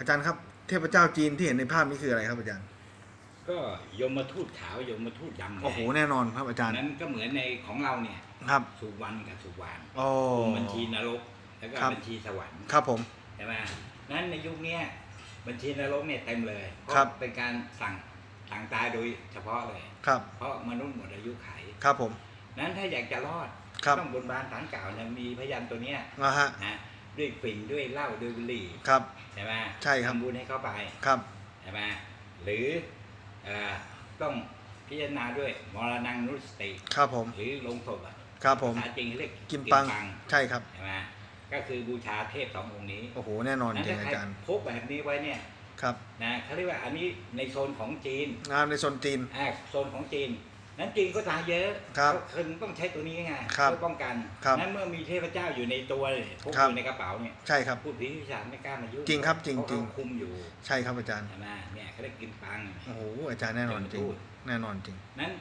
อาจารย์ครับ เทพเจ้าจีนที่เห็นในภาพนี้คืออะไรครับอาจารย์ ก็ยมทูตขาวยมทูตดำไงโอ้โหแน่นอนครับอาจารย์นั้นก็เหมือนในของเราเนี่ยครับสุวรรณกับสุวรรณโอ้บัญชีนรกแล้วก็ครับบัญชีสวรรค์ครับผมใช่ไหมนั้นในยุคเนี้ยบัญชีนรกเนี่ยเต็มเลยเพครัราะบเป็นการสั่งสั่งตายโดยเฉพาะเลยครับ เพราะมนุษย์หมดอายุไขครับผม นั้นถ้าอยากจะรอดครับต้องบนบานฐานเก่าเนี่ยมีพยานตัวเนี้ยนะฮะนะ ด้วยฝิ่นด้วยเหล้าด้วยบุหรี่ครับ ใช่ไหมใช่ครับ ทำบุญให้เขาไปครับ ใช่ไหมหรือเอ่อต้องพิจารณาด้วยมรณังนุสติ ครับผม หรือลงศพอะครับผม ภาษาจริงเรียกกิมปัง ใช่ครับ ใช่ไหมก็คือบูชาเทพสององค์นี้โอ้โห แน่นอนนั้นจริงถ้าอาใครจารย์ พกแบบนี้ไว้เนี่ยครับ นะเขาเรียกว่าอันนี้ในโซนของจีนงานในโซนจีน อ่าโซนของจีน นั้นจีนก็ตายเยอะครับก็คือต้องใช้ตัวนี้ไงครับเพื่อป้องกันครับนั้นเมื่อมีเทพเจ้าอยู่ในตัวเนี่ยพกครับอยู่ในกระเป๋าเนี่ยใช่ครับพูดผีพิชาจไม่กล้ามายุ่งจริงครับจริงเพาะจริงเขาคุมอยู่ใช่ครับอาจารย์ใช่ไหมเนี่ยเขาเรียกกินปังโอ้โหอาจารย์แน่นอนจริงพูดแน่นอนจริงนั้น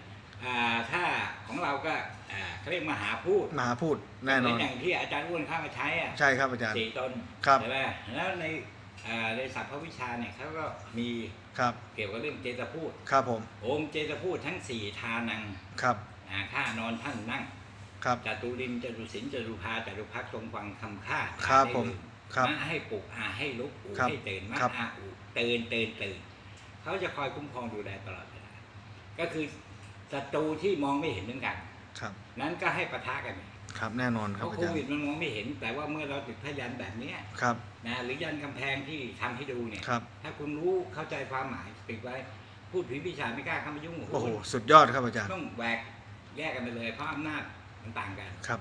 อ่าถ้าของเราก็อ่าเขาเรียกมหาพูดมหาพูดแน่นอนอย่างที่อาจารย์อ้วนเข้ามาใช้อะใช่ครับอาจารย์สี่ตนครับใช่ไหมแล้วใน อ่าในศัพท์พระวิชาเนี่ยเขาก็มีครับ เกี่ยวกับเรื่องเจตพูด ครับผม โอมเจตพูดทั้งสี่ทานังครับ อ่าข้านอนท่านนั่งครับ จตุรินจตุสินจตุภาจตุพักทรงฟังคำข้าครับได้ผมลืครับมาให้ปลุกอาให้ลุกอูครับให้ตื่นมาครับอาอูตื่นตื่นตื่นเขาจะคอยคุ้มครองดูแลตลอดเวลาก็คือศัตรูที่มองไม่เห็นเหมือนกัน ครับ นั้นก็ให้ปะทะกันครับแน่นอนคเพรับราะอาโคจารวิดย์มันมองไม่เห็น แต่ว่าเมื่อเราติดพยันแบบเนี้ยครับนะหรือยันกำแพงที่ทำให้ดูเนี่ย ครับถ้าคุณรู้เข้าใจความหมายติดไว้ พูดผีพิชาไม่กล้าเข้ามายุ่งโอ้โหสุดยอดครับอาจารย์ต้องแหวกแยกกันไปเลยเพราะอำนาจมันต่างกัน ครับ